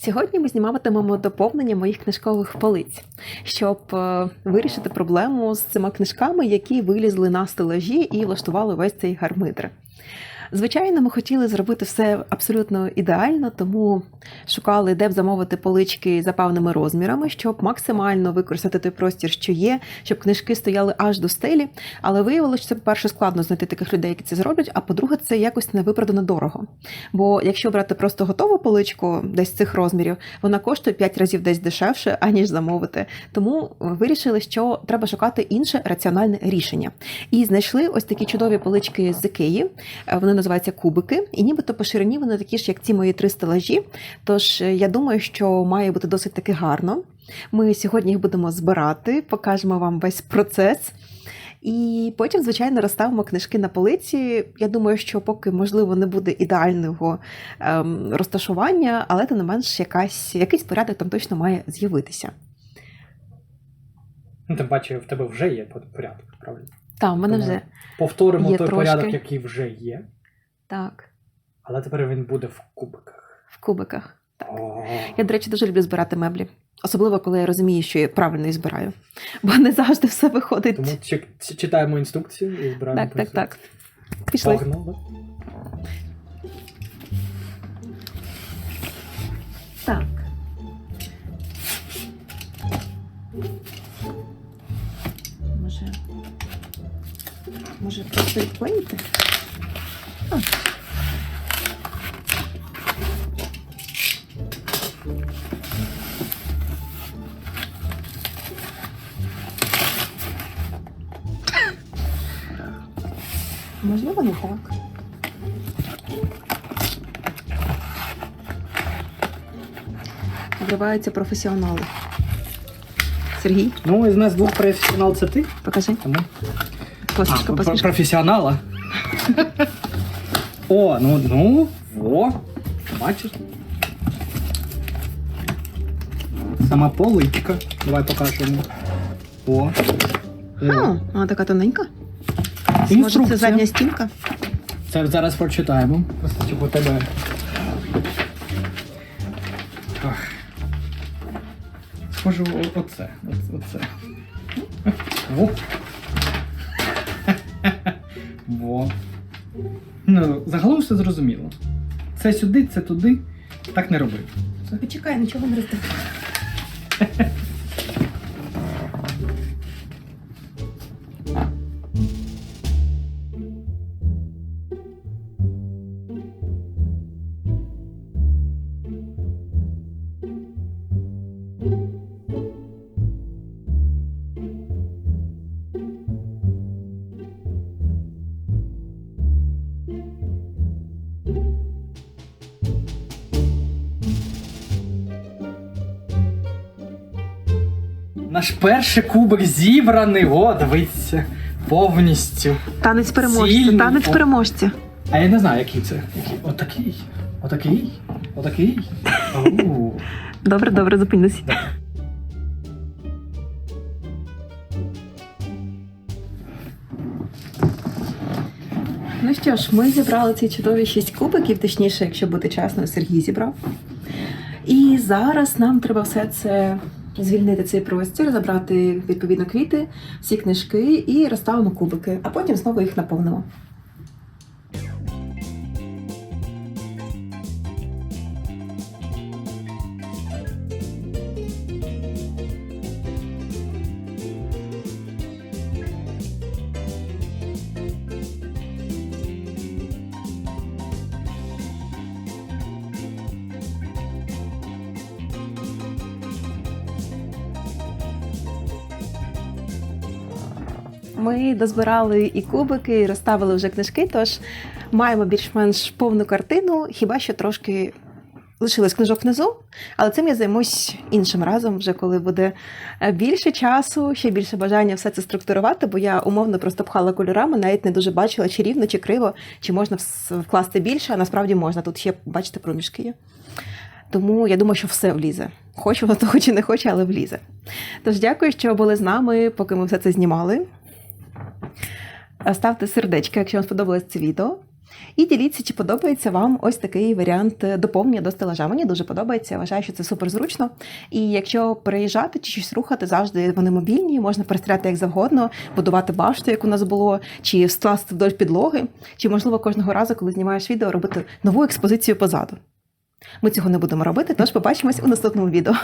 Сьогодні ми зніматимемо доповнення моїх книжкових полиць, щоб е, вирішити проблему з цими книжками, які вилізли на стелажі і влаштували весь цей гармидр. Звичайно, ми хотіли зробити все абсолютно ідеально, тому шукали, де б замовити полички за певними розмірами, щоб максимально використати той простір, що є, щоб книжки стояли аж до стелі. Але виявилося, що це, по-перше, складно знайти таких людей, які це зроблять. А по-друге, це якось невиправдано дорого. Бо якщо брати просто готову поличку десь цих розмірів, вона коштує 5 разів десь дешевше, аніж замовити. Тому вирішили, що треба шукати інше раціональне рішення. І знайшли ось такі чудові полички з Ікеї. Вони називаються кубики, і нібито по ширині вони такі ж, як ці мої три стелажі. Тож е, я думаю, що має бути досить таки гарно. Ми сьогодні їх будемо збирати, покажемо вам весь процес. І потім, звичайно, розставимо книжки на полиці. Я думаю, що поки можливо не буде ідеального ем, розташування, але тим не менш якась, якийсь порядок там точно має з'явитися. Ну, тим паче, в тебе вже є порядок, правильно? Так, в мене Тому вже Повторимо є той трошки. порядок, який вже є, так, але тепер він буде в кубиках. в кубиках. Так. О, Я, до речі, дуже люблю збирати меблі. Особливо, коли я розумію, що я правильно їх збираю. Бо не завжди все виходить. Тому чи- чи- читаємо інструкцію і збираємо Так, так, так. Пішли. Погнали. Так. Може. Може просто відклеїти? А. Можливо, не так. Вриваються професіонали. Сергій, Ну, із нас двох професіонал це ти. покажи. Тому... Посмішка, а, посмішка. професіонала. О, ну, ну, во. Бачиш? Сама поличка. Давай покажемо. О. О. А, вона така тоненька. Може, це задня стінка? Це зараз прочитаємо. Щоб у тебе. Схоже, оце. Оце. оце. Во. Во. Ну, загалом все зрозуміло. Це сюди, це туди. Так не роби. Почекай, нічого не роздав. Наш перший кубик зібраний. О, дивіться. Повністю. Танець переможця, Цільний. танець О. переможця. А я не знаю, який це. Який? Отакий. Отакий. Отакий. Добре, добре, зупинись. Ну що ж, ми зібрали ці чудові шість кубиків, точніше, якщо бути чесною, Сергій зібрав. І зараз нам треба все це звільнити цей простір, забрати відповідно квіти, всі книжки і розставимо кубики, а потім знову їх наповнимо. Ми дозбирали і кубики, і розставили вже книжки, тож маємо більш-менш повну картину, хіба що трошки лишилось книжок внизу, але цим я займусь іншим разом, вже коли буде е, більше часу, ще більше бажання все це структурувати, бо я умовно просто пхала кольорами, навіть не дуже бачила, чи рівно, чи криво, чи можна вкласти більше, а насправді можна. Тут ще, бачите, проміжки є. Тому я думаю, що все влізе. Хочу воно того чи не хоче, але влізе. Тож дякую, що були з нами, поки ми все це знімали. Ставте сердечки, якщо вам сподобалось це відео. І діліться, чи подобається вам ось такий варіант доповнення до стелажа. Мені дуже подобається, я вважаю, що це супер зручно. І якщо переїжджати чи щось рухати, завжди вони мобільні, можна перестріляти як завгодно, будувати башту, як у нас було, чи скласти вдоль підлоги, чи можливо кожного разу, коли знімаєш відео, робити нову експозицію позаду. Ми цього не будемо робити, тож побачимось у наступному відео.